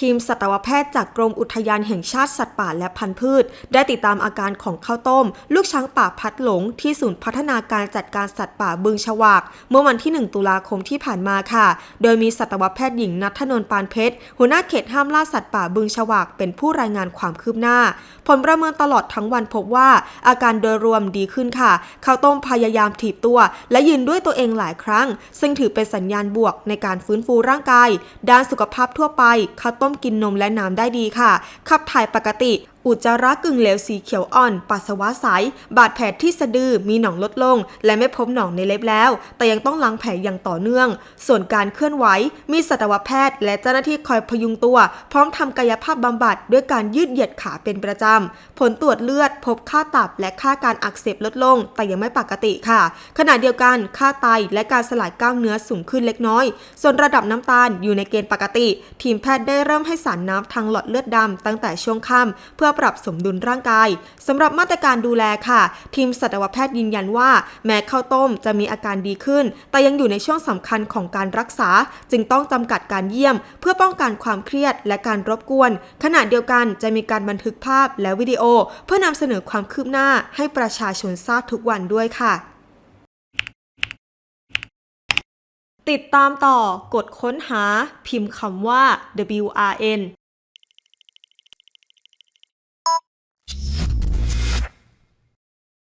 ทีมสัตวแพทย์จากกรมอุทยานแห่งชาติสัตว์ป่าและพันธุ์พืช ได้ติดตามอาการของข้าวต้ม ลูกช้างป่าพัดหลง ที่ศูนย์พัฒนาการจัดการสัตว์ป่าบึงฉวาก เมื่อวันที่ 1 ตุลาคมที่ผ่านมาค่ะ โดยมีสัตวแพทย์หญิงนัทนนท์ปานเพชรหัวหน้าเขตห้ามล่าสัตว์ป่าบึงฉวาก เป็นผู้รายงานความคืบหน้า ผลประเมินตลอดทั้งวันพบว่า อาการโดยรวมดีขึ้นค่ะข้าวต้มพยายามถีบตัว และยืนด้วยตัวเองหลายครั้ง ซึ่งถือเป็นสัญญาณบวกในการฟื้นฟูร่างกายด้านสุขภาพทั่วไปข้าวต้มมกินนมและน้ำได้ดีค่ะ ขับถ่ายปกติอุจจาระกึ่งเหลวสีเขียวอ่อน ปัสสาวะใส บาดแผลที่สะดือมีหนองลดลง และไม่พบหนองในเล็บแล้ว แต่ยังต้องล้างแผลอย่างต่อเนื่อง ส่วนการเคลื่อนไหว มีสัตวแพทย์ และเจ้าหน้าที่คอยพยุงตัว พร้อมทำกายภาพบำบัดด้วยการยืดเหยียดขาเป็นประจำ ผลตรวจเลือดพบค่าตับและค่าการอักเสบลดลง แต่ยังไม่ปกติค่ะ ขณะเดียวกันค่าไตและการสลายกล้ามเนื้อสูงขึ้นเล็กน้อย ส่วนระดับน้ำตาลอยู่ในเกณฑ์ปกติ ทีมแพทย์ได้เริ่มให้สารน้ำทางหลอดเลือดดำตั้งแต่ช่วงค่ำเพื่อปรับสมดุลร่างกายสำหรับมาตรการดูแลค่ะ ทีมสัตวแพทย์ยืนยันว่า แม้ข้าวต้มจะมีอาการดีขึ้น แต่ยังอยู่ในช่วงสำคัญของการรักษา จึงต้องจำกัดการเยี่ยม เพื่อป้องกันความเครียดและการรบกวน ขณะเดียวกันจะมีการบันทึกภาพและวิดีโอ เพื่อนำเสนอความคืบหน้าให้ประชาชนทราบทุกวันด้วยค่ะติดตามต่อกดค้นหาพิมพ์คำว่า WRN